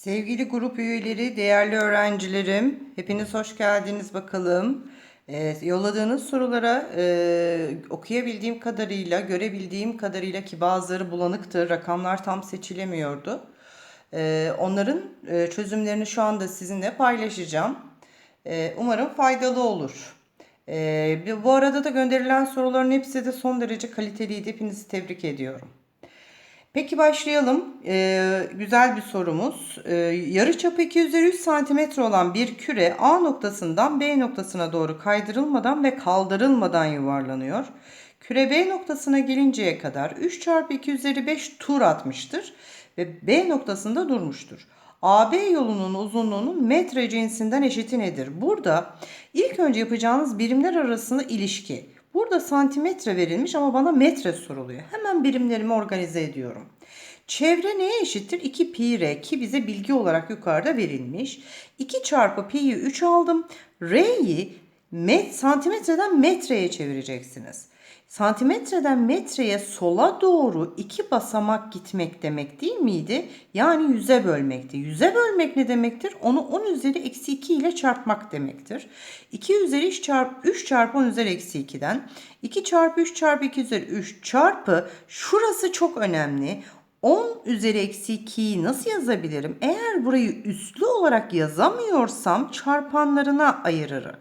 Sevgili grup üyeleri, değerli öğrencilerim, hepiniz hoş geldiniz bakalım. Ee, yolladığınız sorulara e, okuyabildiğim kadarıyla, görebildiğim kadarıyla ki bazıları bulanıktır, rakamlar tam seçilemiyordu. Ee, onların e, çözümlerini şu anda sizinle paylaşacağım. Ee, umarım faydalı olur. Ee, bu arada da gönderilen soruların hepsi de son derece kaliteliydi. Hepinizi tebrik ediyorum. Peki başlayalım. Ee, güzel bir sorumuz. Ee, yarı çapı 2 üzeri 3 santimetre olan bir küre A noktasından B noktasına doğru kaydırılmadan ve kaldırılmadan yuvarlanıyor. Küre B noktasına gelinceye kadar 3 çarpı 2 üzeri 5 tur atmıştır ve B noktasında durmuştur. AB yolunun uzunluğunun metre cinsinden eşiti nedir? Burada ilk önce yapacağınız birimler arasında ilişki. Burada santimetre verilmiş ama bana metre soruluyor. Hemen birimlerimi organize ediyorum. Çevre neye eşittir? 2 pi r ki bize bilgi olarak yukarıda verilmiş. 2 çarpı pi'yi 3 aldım. R'yi met, santimetreden metreye çevireceksiniz. Santimetreden metreye sola doğru iki basamak gitmek demek değil miydi? Yani yüze bölmekti. Yüze bölmek ne demektir? Onu 10 üzeri eksi 2 ile çarpmak demektir. 2 üzeri 3 çarpı 3 çarpı 10 üzeri eksi 2'den 2 çarpı 3 çarpı 2 üzeri 3 çarpı şurası çok önemli. 10 üzeri eksi 2'yi nasıl yazabilirim? Eğer burayı üslü olarak yazamıyorsam çarpanlarına ayırırım.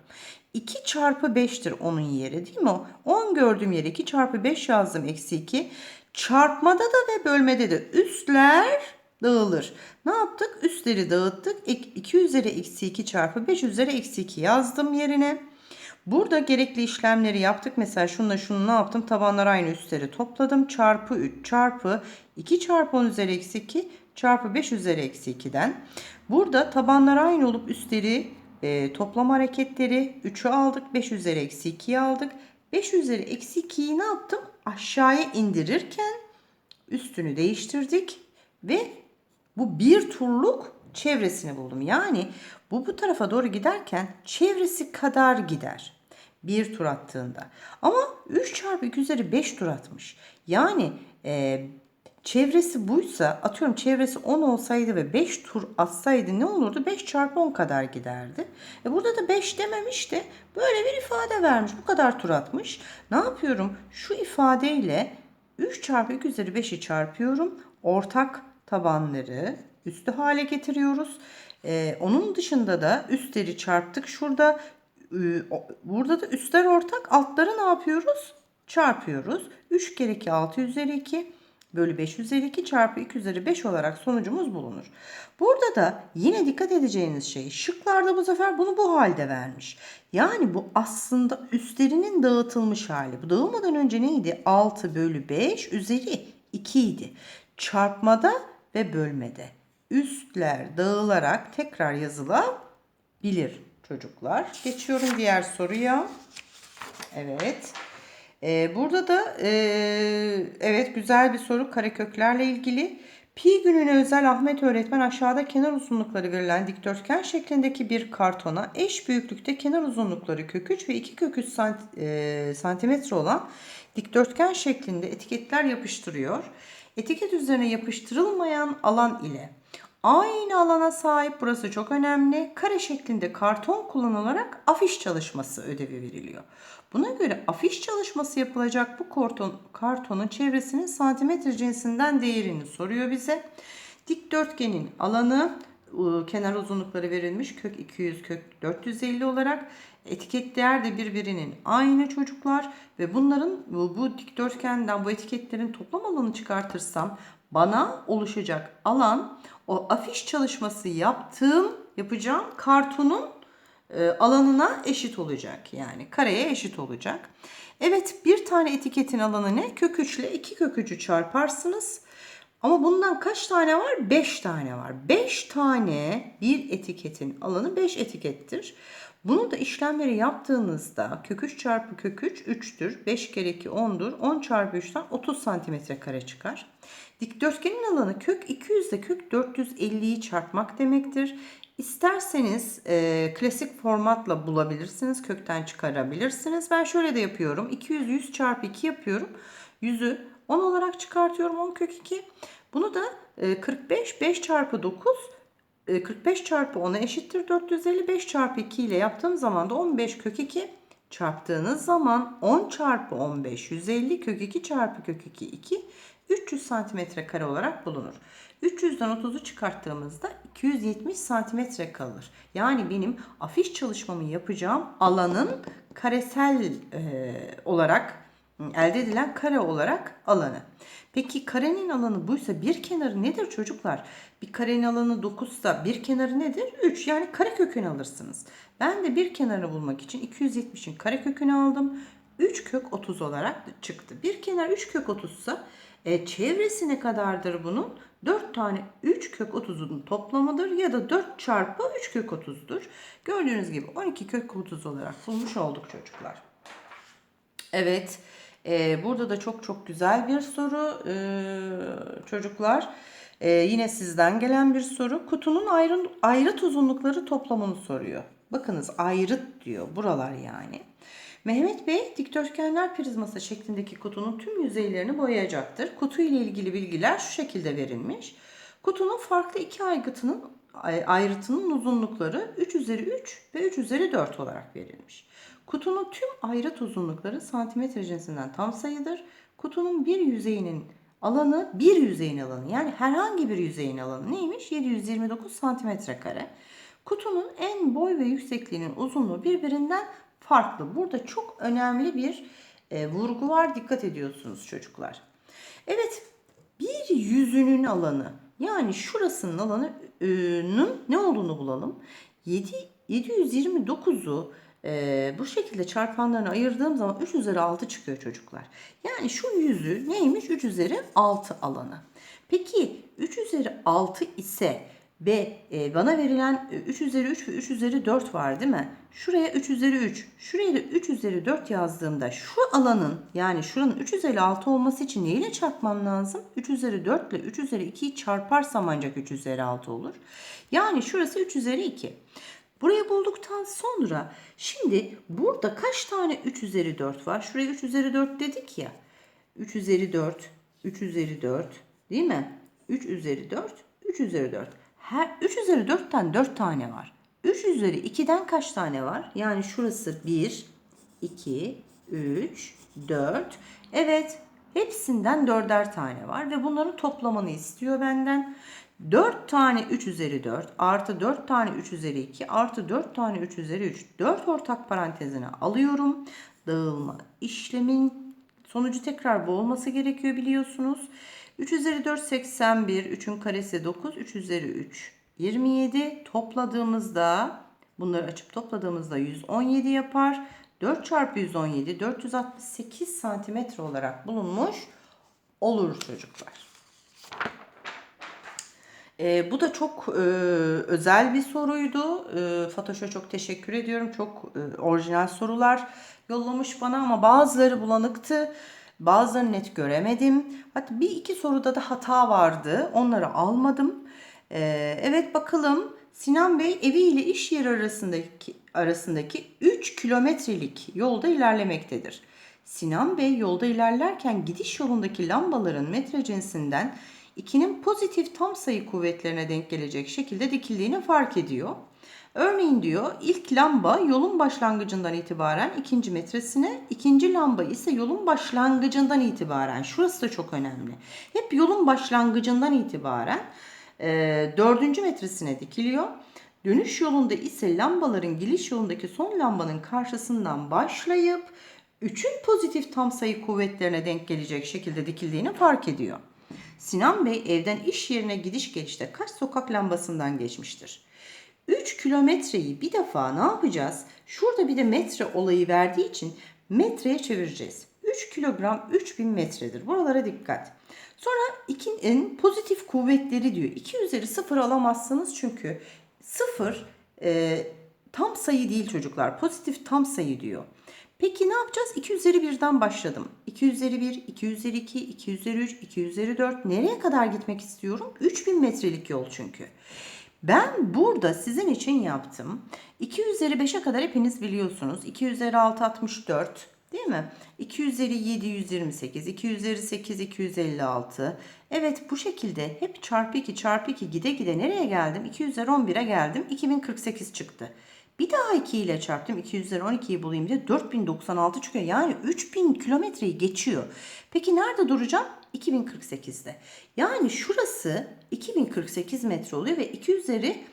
2 çarpı 5'tir onun yeri değil mi? 10 gördüğüm yere 2 çarpı 5 yazdım eksi 2. Çarpmada da ve bölmede de üstler dağılır. Ne yaptık? Üstleri dağıttık. 2 üzeri eksi 2 çarpı 5 üzeri eksi 2 yazdım yerine. Burada gerekli işlemleri yaptık. Mesela şununla şunu ne yaptım? Tabanlar aynı üstleri topladım. Çarpı 3 çarpı 2 çarpı 10 üzeri eksi 2 çarpı 5 üzeri eksi 2'den. Burada tabanlar aynı olup üstleri e, toplam hareketleri 3'ü aldık. 5 üzeri eksi 2'yi aldık. 5 üzeri eksi 2'yi ne yaptım? Aşağıya indirirken üstünü değiştirdik ve bu bir turluk çevresini buldum. Yani bu bu tarafa doğru giderken çevresi kadar gider. Bir tur attığında. Ama 3 çarpı 2 üzeri 5 tur atmış. Yani e, çevresi buysa atıyorum çevresi 10 olsaydı ve 5 tur atsaydı ne olurdu? 5 çarpı 10 kadar giderdi. E burada da 5 dememiş de böyle bir ifade vermiş. Bu kadar tur atmış. Ne yapıyorum? Şu ifadeyle 3 çarpı 2 üzeri 5'i çarpıyorum. Ortak tabanları üstü hale getiriyoruz. Ee, onun dışında da üstleri çarptık. Şurada burada da üstler ortak. Altları ne yapıyoruz? Çarpıyoruz. 3 kere 2 6 üzeri 2 bölü 5 üzeri 2 çarpı 2 üzeri 5 olarak sonucumuz bulunur. Burada da yine dikkat edeceğiniz şey şıklarda bu sefer bunu bu halde vermiş. Yani bu aslında üstlerinin dağıtılmış hali. Bu dağılmadan önce neydi? 6 bölü 5 üzeri 2 idi. Çarpmada ve bölmede üstler dağılarak tekrar yazılabilir çocuklar. Geçiyorum diğer soruya. Evet. Ee, burada da e, evet güzel bir soru kareköklerle ilgili. Pi gününe özel Ahmet öğretmen aşağıda kenar uzunlukları verilen dikdörtgen şeklindeki bir kartona eş büyüklükte kenar uzunlukları kök 3 ve 2 kök 3 sant, e, santimetre olan dikdörtgen şeklinde etiketler yapıştırıyor. Etiket üzerine yapıştırılmayan alan ile aynı alana sahip burası çok önemli. Kare şeklinde karton kullanılarak afiş çalışması ödevi veriliyor. Buna göre afiş çalışması yapılacak bu karton, kartonun çevresinin santimetre cinsinden değerini soruyor bize. Dikdörtgenin alanı ıı, kenar uzunlukları verilmiş kök 200 kök 450 olarak etiket değer de birbirinin aynı çocuklar ve bunların bu, bu dikdörtgenden bu etiketlerin toplam alanı çıkartırsam bana oluşacak alan o afiş çalışması yaptığım yapacağım kartonun e, alanına eşit olacak. Yani kareye eşit olacak. Evet bir tane etiketin alanı ne? Kök 3 ile 2 kök 3'ü çarparsınız. Ama bundan kaç tane var? 5 tane var. 5 tane bir etiketin alanı 5 etikettir. Bunu da işlemleri yaptığınızda kök 3 çarpı kök 3 3'tür. 5 kere 2 10'dur. 10 çarpı 3'ten 30 santimetre kare çıkar. Dikdörtgenin alanı kök 200 ile kök 450'yi çarpmak demektir. İsterseniz e, klasik formatla bulabilirsiniz. Kökten çıkarabilirsiniz. Ben şöyle de yapıyorum. 200 100 çarpı 2 yapıyorum. 100'ü 10 olarak çıkartıyorum. 10 kök 2. Bunu da e, 45 5 çarpı 9 e, 45 çarpı 10'a eşittir 455 çarpı 2 ile yaptığım zaman da 15 kök 2 çarptığınız zaman 10 çarpı 15 150 kök 2 çarpı kök 2 2 300 santimetre kare olarak bulunur. 300'den 30'u çıkarttığımızda 270 santimetre kalır. Yani benim afiş çalışmamı yapacağım alanın karesel e, olarak elde edilen kare olarak alanı. Peki karenin alanı buysa bir kenarı nedir çocuklar? Bir karenin alanı 9 ise bir kenarı nedir? 3 yani kare kökünü alırsınız. Ben de bir kenarını bulmak için 270'in kare kökünü aldım. 3 kök 30 olarak çıktı. Bir kenar 3 kök 30 ise e, çevresi ne kadardır bunun? 4 tane 3 kök 30'un toplamıdır ya da 4 çarpı 3 kök 30'dur. Gördüğünüz gibi 12 kök 30 olarak bulmuş olduk çocuklar. Evet. E, burada da çok çok güzel bir soru e, çocuklar. E, yine sizden gelen bir soru. Kutunun ayrı, ayrıt uzunlukları toplamını soruyor. Bakınız ayrıt diyor. Buralar yani. Mehmet Bey dikdörtgenler prizması şeklindeki kutunun tüm yüzeylerini boyayacaktır. Kutu ile ilgili bilgiler şu şekilde verilmiş. Kutunun farklı iki aygıtının ay- ayrıtının uzunlukları 3 üzeri 3 ve 3 üzeri 4 olarak verilmiş. Kutunun tüm ayrıt uzunlukları santimetre cinsinden tam sayıdır. Kutunun bir yüzeyinin alanı bir yüzeyin alanı yani herhangi bir yüzeyin alanı neymiş? 729 santimetre kare. Kutunun en boy ve yüksekliğinin uzunluğu birbirinden farklı. Burada çok önemli bir e, vurgu var. Dikkat ediyorsunuz çocuklar. Evet bir yüzünün alanı yani şurasının alanının ne olduğunu bulalım. 7, 729'u e, bu şekilde çarpanlarına ayırdığım zaman 3 üzeri 6 çıkıyor çocuklar. Yani şu yüzü neymiş? 3 üzeri 6 alanı. Peki 3 üzeri 6 ise ve e, bana verilen e, 3 üzeri 3 ve 3 üzeri 4 var değil mi? Şuraya 3 üzeri 3, şuraya da 3 üzeri 4 yazdığımda şu alanın yani şuranın 3 üzeri 6 olması için neyle çarpmam lazım? 3 üzeri 4 ile 3 üzeri 2'yi çarparsam ancak 3 üzeri 6 olur. Yani şurası 3 üzeri 2. Burayı bulduktan sonra şimdi burada kaç tane 3 üzeri 4 var? Şuraya 3 üzeri 4 dedik ya. 3 üzeri 4, 3 üzeri 4 değil mi? 3 üzeri 4, 3 üzeri 4. Her 3 üzeri 4'ten 4 tane var. 3 üzeri 2'den kaç tane var? Yani şurası 1, 2, 3, 4. Evet hepsinden 4'er tane var ve bunların toplamını istiyor benden. 4 tane 3 üzeri 4 artı 4 tane 3 üzeri 2 artı 4 tane 3 üzeri 3. 4 ortak parantezine alıyorum. Dağılma işlemin sonucu tekrar bu olması gerekiyor biliyorsunuz. 3 üzeri 4 81. 3'ün karesi 9. 3 üzeri 3 27. Topladığımızda bunları açıp topladığımızda 117 yapar. 4 çarpı 117 468 santimetre olarak bulunmuş olur çocuklar. Ee, bu da çok e, özel bir soruydu. E, Fatoş'a çok teşekkür ediyorum. Çok e, orijinal sorular yollamış bana ama bazıları bulanıktı. Bazılarını net göremedim. Hatta bir iki soruda da hata vardı. Onları almadım. Ee, evet bakalım Sinan Bey evi ile iş yeri arasındaki arasındaki 3 kilometrelik yolda ilerlemektedir. Sinan Bey yolda ilerlerken gidiş yolundaki lambaların metre cinsinden 2'nin pozitif tam sayı kuvvetlerine denk gelecek şekilde dikildiğini fark ediyor. Örneğin diyor ilk lamba yolun başlangıcından itibaren ikinci metresine, ikinci lamba ise yolun başlangıcından itibaren. Şurası da çok önemli. Hep yolun başlangıcından itibaren e, dördüncü metresine dikiliyor. Dönüş yolunda ise lambaların geliş yolundaki son lambanın karşısından başlayıp üçün pozitif tam sayı kuvvetlerine denk gelecek şekilde dikildiğini fark ediyor. Sinan Bey evden iş yerine gidiş gelişte kaç sokak lambasından geçmiştir? 3 kilometreyi bir defa ne yapacağız? Şurada bir de metre olayı verdiği için metreye çevireceğiz. 3 kilogram 3000 metredir. Buralara dikkat. Sonra 2'nin pozitif kuvvetleri diyor. 2 üzeri 0 alamazsınız çünkü 0 e, tam sayı değil çocuklar. Pozitif tam sayı diyor. Peki ne yapacağız? 2 üzeri 1'den başladım. 2 üzeri 1, 2 üzeri 2, 2 üzeri 3, 2 üzeri 4. Nereye kadar gitmek istiyorum? 3000 metrelik yol çünkü. Ben burada sizin için yaptım. 2 üzeri 5'e kadar hepiniz biliyorsunuz. 2 üzeri 6 64. Değil mi? 2 üzeri 7 128, 2 üzeri 8 256. Evet bu şekilde hep çarpı 2 çarpı 2 gide gide nereye geldim? 2 üzeri 11'e geldim. 2048 çıktı. Bir daha 2 ile çarptım. 2 üzeri 12'yi bulayım diye 4096 çıkıyor. Yani 3000 kilometreyi geçiyor. Peki nerede duracağım? 2048'de. Yani şurası 2048 metre oluyor ve 2 üzeri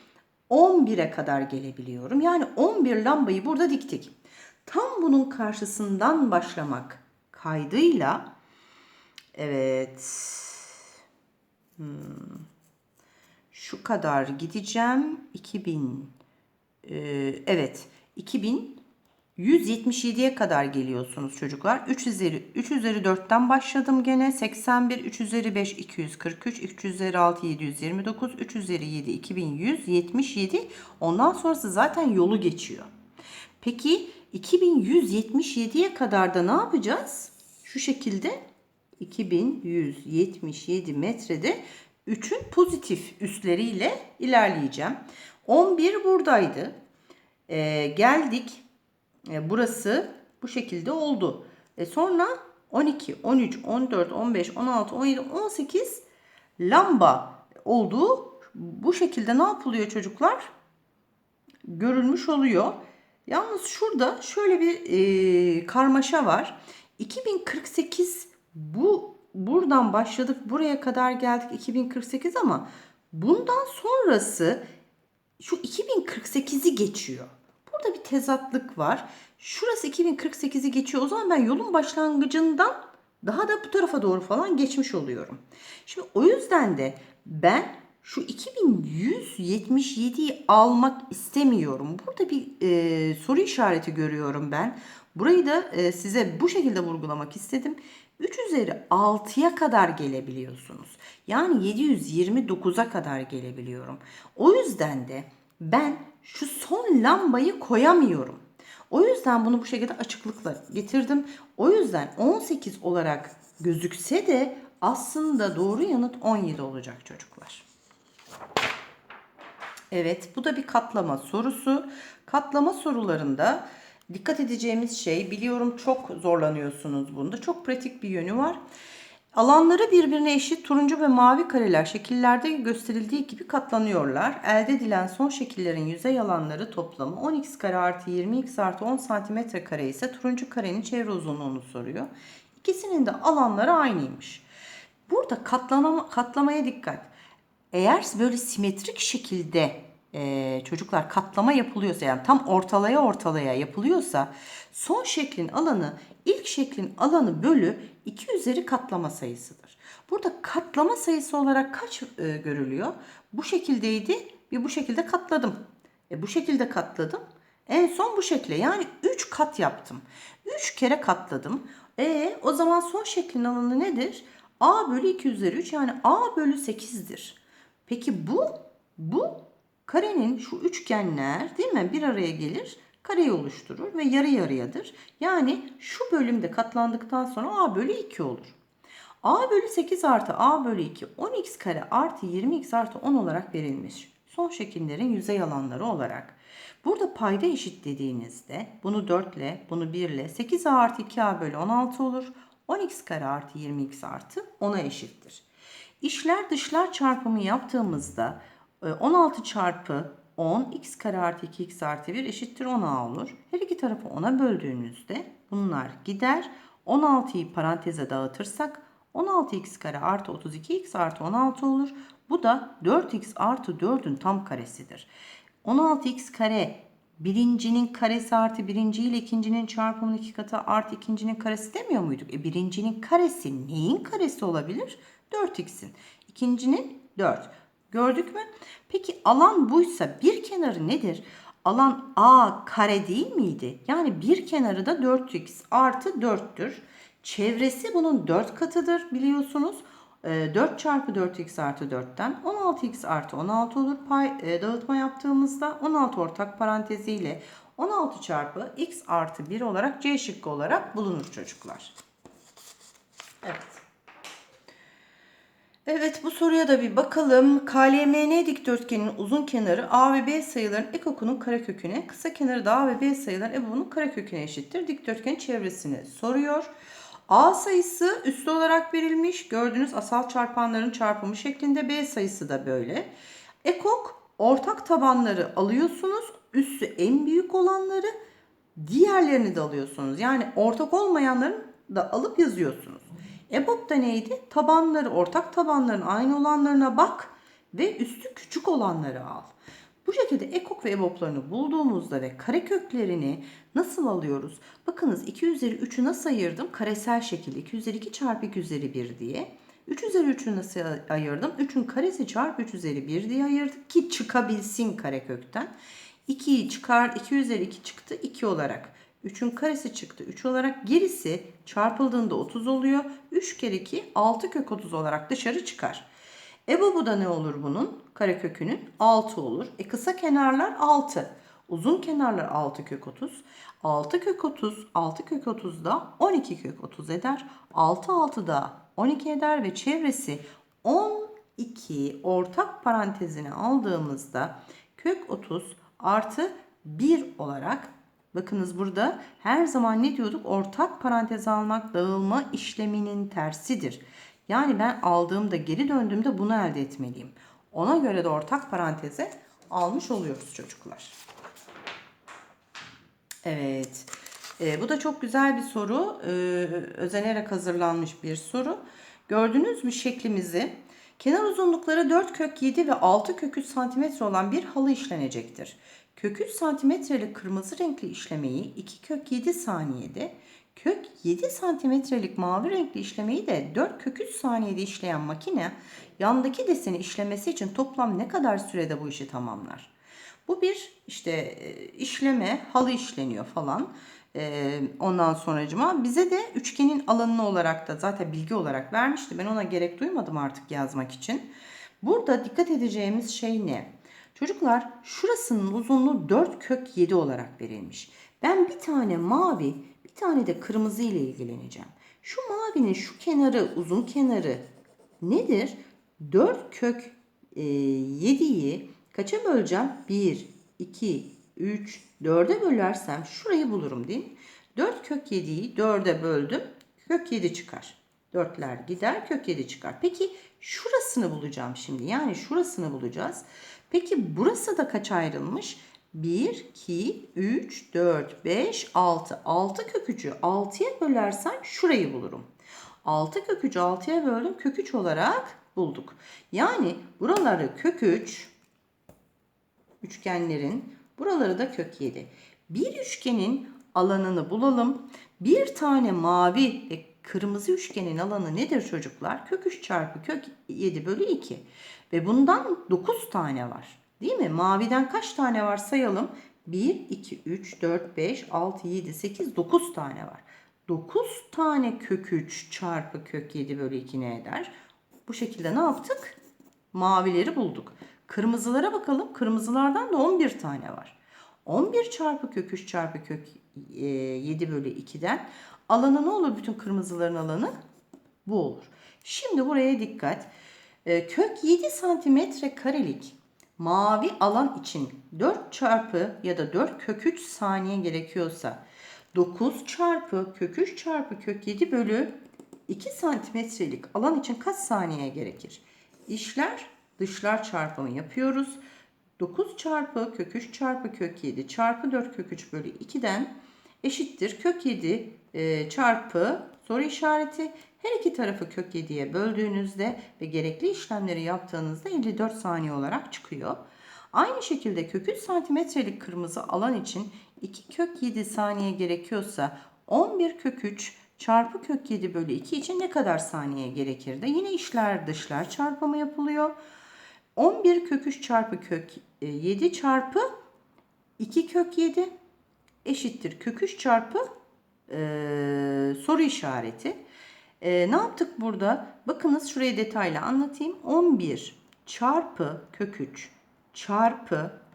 11'e kadar gelebiliyorum. Yani 11 lambayı burada diktik. Tam bunun karşısından başlamak kaydıyla evet hmm, şu kadar gideceğim 2000 ee, evet 2177'ye kadar geliyorsunuz çocuklar. 3 üzeri 3 üzeri 4'ten başladım gene. 81 3 üzeri 5 243 3 üzeri 6 729 3 üzeri 7 2177 ondan sonrası zaten yolu geçiyor. Peki 2177'ye kadar da ne yapacağız? Şu şekilde 2177 metrede 3'ün pozitif üstleriyle ilerleyeceğim. 11 buradaydı. Ee, geldik. Ee, burası bu şekilde oldu. E sonra 12, 13, 14, 15, 16, 17, 18 lamba oldu. Bu şekilde ne yapılıyor çocuklar? Görülmüş oluyor. Yalnız şurada şöyle bir e, karmaşa var. 2048 bu buradan başladık buraya kadar geldik 2048 ama bundan sonrası şu 2048'i geçiyor. Burada bir tezatlık var. Şurası 2048'i geçiyor. O zaman ben yolun başlangıcından daha da bu tarafa doğru falan geçmiş oluyorum. Şimdi o yüzden de ben şu 2177'yi almak istemiyorum. Burada bir e, soru işareti görüyorum ben. Burayı da e, size bu şekilde vurgulamak istedim. 3 üzeri 6'ya kadar gelebiliyorsunuz. Yani 729'a kadar gelebiliyorum. O yüzden de ben şu son lambayı koyamıyorum. O yüzden bunu bu şekilde açıklıkla getirdim. O yüzden 18 olarak gözükse de aslında doğru yanıt 17 olacak çocuklar. Evet bu da bir katlama sorusu. Katlama sorularında dikkat edeceğimiz şey biliyorum çok zorlanıyorsunuz bunda. Çok pratik bir yönü var. Alanları birbirine eşit turuncu ve mavi kareler şekillerde gösterildiği gibi katlanıyorlar. Elde edilen son şekillerin yüzey alanları toplamı 10x kare artı 20x artı 10 cm kare ise turuncu karenin çevre uzunluğunu soruyor. İkisinin de alanları aynıymış. Burada katlama, katlamaya dikkat. Eğer böyle simetrik şekilde e, çocuklar katlama yapılıyorsa yani tam ortalaya ortalaya yapılıyorsa son şeklin alanı ilk şeklin alanı bölü 2 üzeri katlama sayısıdır. Burada katlama sayısı olarak kaç e, görülüyor? Bu şekildeydi ve bu şekilde katladım. E, bu şekilde katladım. En son bu şekle yani 3 kat yaptım. 3 kere katladım. E o zaman son şeklin alanı nedir? A bölü 2 üzeri 3 yani A bölü 8'dir. Peki bu bu karenin şu üçgenler değil mi bir araya gelir kareyi oluşturur ve yarı yarıyadır. Yani şu bölümde katlandıktan sonra a bölü 2 olur. a bölü 8 artı a bölü 2 10x kare artı 20x artı 10 olarak verilmiş. Son şekillerin yüzey alanları olarak. Burada payda eşitlediğinizde bunu 4 ile bunu 1 ile 8a artı 2a bölü 16 olur. 10x kare artı 20x artı 10'a eşittir. İşler dışlar çarpımı yaptığımızda 16 çarpı 10 x kare artı 2x artı 1 eşittir 10a olur. Her iki tarafı 10'a böldüğünüzde bunlar gider. 16'yı paranteze dağıtırsak 16x kare artı 32x artı 16 olur. Bu da 4x artı 4'ün tam karesidir. 16x kare birincinin karesi artı birinci ile ikincinin çarpımının iki katı artı ikincinin karesi demiyor muyduk? E birincinin karesi neyin karesi olabilir? 4x'in. İkincinin 4. Gördük mü? Peki alan buysa bir kenarı nedir? Alan a kare değil miydi? Yani bir kenarı da 4x artı 4'tür. Çevresi bunun 4 katıdır biliyorsunuz. 4 ee, çarpı 4x artı 4'ten 16x artı 16 olur. Pay, e, dağıtma yaptığımızda 16 ortak paranteziyle 16 çarpı x artı 1 olarak C şıkkı olarak bulunur çocuklar. Evet. Evet bu soruya da bir bakalım. KLMN dikdörtgenin uzun kenarı A ve B sayıların ekokunun kareköküne, kısa kenarı da A ve B sayıların ebobunun kareköküne eşittir. Dikdörtgenin çevresini soruyor. A sayısı üslü olarak verilmiş. Gördüğünüz asal çarpanların çarpımı şeklinde B sayısı da böyle. Ekok ortak tabanları alıyorsunuz. Üssü en büyük olanları diğerlerini de alıyorsunuz. Yani ortak olmayanların da alıp yazıyorsunuz. EBOB da neydi? Tabanları, ortak tabanların aynı olanlarına bak ve üstü küçük olanları al. Bu şekilde ekok ve eboplarını bulduğumuzda ve kareköklerini nasıl alıyoruz? Bakınız 2 üzeri 3'ü nasıl ayırdım? Karesel şekilde 2 üzeri 2 çarpı 2 üzeri 1 diye. 3 üzeri 3'ü nasıl ayırdım? 3'ün karesi çarpı 3 üzeri 1 diye ayırdık ki çıkabilsin karekökten. 2'yi çıkar 2 üzeri 2 çıktı 2 olarak. 3'ün karesi çıktı 3 olarak. Gerisi çarpıldığında 30 oluyor. 3 kere 2 6 kök 30 olarak dışarı çıkar. EBOB'u da ne olur bunun? Karekökünün 6 olur. E kısa kenarlar 6. Uzun kenarlar 6 kök 30. 6 kök 30, 6 kök 30 da 12 kök 30 eder. 6 6 da 12 eder ve çevresi 12 ortak parantezine aldığımızda kök 30 artı 1 olarak Bakınız burada her zaman ne diyorduk? Ortak parantez almak dağılma işleminin tersidir. Yani ben aldığımda geri döndüğümde bunu elde etmeliyim. Ona göre de ortak paranteze almış oluyoruz çocuklar. Evet. E, bu da çok güzel bir soru. E, özenerek hazırlanmış bir soru. Gördüğünüz mü şeklimizi? Kenar uzunlukları 4 kök 7 ve 6 kök 3 santimetre olan bir halı işlenecektir. Kök 3 santimetrelik kırmızı renkli işlemeyi 2 kök 7 saniyede, kök 7 santimetrelik mavi renkli işlemeyi de 4 kök 3 saniyede işleyen makine yandaki deseni işlemesi için toplam ne kadar sürede bu işi tamamlar? Bu bir işte e, işleme, halı işleniyor falan. Ondan sonracıma bize de üçgenin alanını olarak da zaten bilgi olarak vermişti. Ben ona gerek duymadım artık yazmak için. Burada dikkat edeceğimiz şey ne? Çocuklar şurasının uzunluğu 4 kök 7 olarak verilmiş. Ben bir tane mavi bir tane de kırmızı ile ilgileneceğim. Şu mavinin şu kenarı uzun kenarı nedir? 4 kök e, 7'yi kaça böleceğim? 1, 2, 3, 4'e bölersem şurayı bulurum değil mi? 4 kök 7'yi 4'e böldüm. Kök 7 çıkar. 4'ler gider kök 7 çıkar. Peki şurasını bulacağım şimdi. Yani şurasını bulacağız. Peki burası da kaç ayrılmış? 1, 2, 3, 4, 5, 6. 6 kök 3'ü 6'ya bölersen şurayı bulurum. 6 kök 3'ü 6'ya böldüm. Kök 3 olarak bulduk. Yani buraları kök 3 üçgenlerin buraları da kök 7. Bir üçgenin alanını bulalım. Bir tane mavi ve kırmızı üçgenin alanı nedir çocuklar? Kök 3 çarpı kök 7 bölü 2. Ve bundan 9 tane var. Değil mi? Maviden kaç tane var sayalım. 1, 2, 3, 4, 5, 6, 7, 8, 9 tane var. 9 tane kök 3 çarpı kök 7 bölü 2 ne eder? Bu şekilde ne yaptık? Mavileri bulduk. Kırmızılara bakalım. Kırmızılardan da 11 tane var. 11 çarpı kök 3 çarpı kök 7 e, bölü 2'den alanı ne olur bütün kırmızıların alanı? Bu olur. Şimdi buraya dikkat. E, kök 7 santimetre karelik mavi alan için 4 çarpı ya da 4 kök 3 saniye gerekiyorsa 9 çarpı kök 3 çarpı kök 7 bölü 2 santimetrelik alan için kaç saniye gerekir? İşler dışlar çarpımı yapıyoruz. 9 çarpı kök 3 çarpı kök 7 çarpı 4 kök 3 bölü 2'den eşittir. Kök 7 e, çarpı soru işareti her iki tarafı kök 7'ye böldüğünüzde ve gerekli işlemleri yaptığınızda 54 saniye olarak çıkıyor. Aynı şekilde kök 3 santimetrelik kırmızı alan için 2 kök 7 saniye gerekiyorsa 11 kök 3 çarpı kök 7 bölü 2 için ne kadar saniye gerekirdi? Yine işler dışlar çarpımı yapılıyor. 11 kök 3 çarpı kök 7 çarpı 2 kök 7 eşittir kök 3 çarpı e, soru işareti. E, ne yaptık burada? Bakınız şurayı detaylı anlatayım. 11 çarpı kök 3 çarpı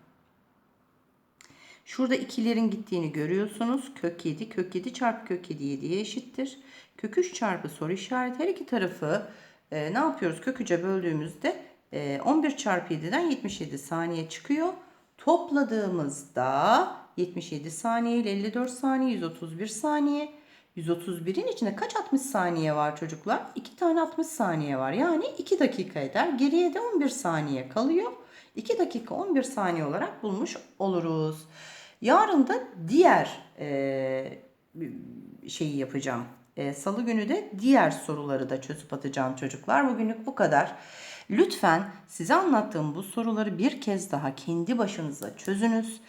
Şurada ikilerin gittiğini görüyorsunuz. Kök 7, kök 7 çarpı kök 7 7'ye eşittir. Kök 3 çarpı soru işareti her iki tarafı e, ne yapıyoruz? Kök üçe böldüğümüzde e, 11 çarpı 7'den 77 saniye çıkıyor. Topladığımızda 77 saniye ile 54 saniye 131 saniye. 131'in içinde kaç 60 saniye var çocuklar? 2 tane 60 saniye var. Yani 2 dakika eder. Geriye de 11 saniye kalıyor. 2 dakika 11 saniye olarak bulmuş oluruz. Yarın da diğer e, şeyi yapacağım. E, Salı günü de diğer soruları da çözüp atacağım çocuklar. Bugünlük bu kadar. Lütfen size anlattığım bu soruları bir kez daha kendi başınıza çözünüz.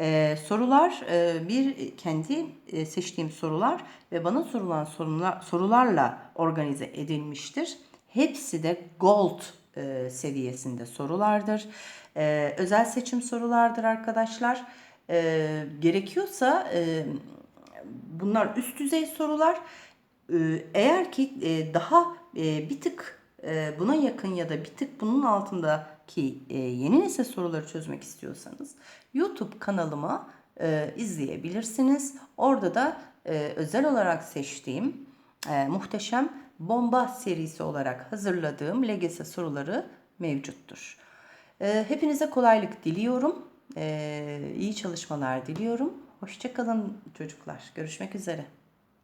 Ee, sorular e, bir kendi e, seçtiğim sorular ve bana sorulan sorular, sorularla organize edilmiştir. Hepsi de gold e, seviyesinde sorulardır. E, özel seçim sorulardır arkadaşlar. E, gerekiyorsa e, bunlar üst düzey sorular. Ee, Eğer ki e, daha e, bir tık e, buna yakın ya da bir tık bunun altındaki e, yeni nesil soruları çözmek istiyorsanız YouTube kanalıma e, izleyebilirsiniz. Orada da e, özel olarak seçtiğim muhteşem bomba serisi olarak hazırladığım LGS soruları mevcuttur. Hepinize kolaylık diliyorum. E, İyi çalışmalar diliyorum. Hoşçakalın çocuklar. Görüşmek üzere.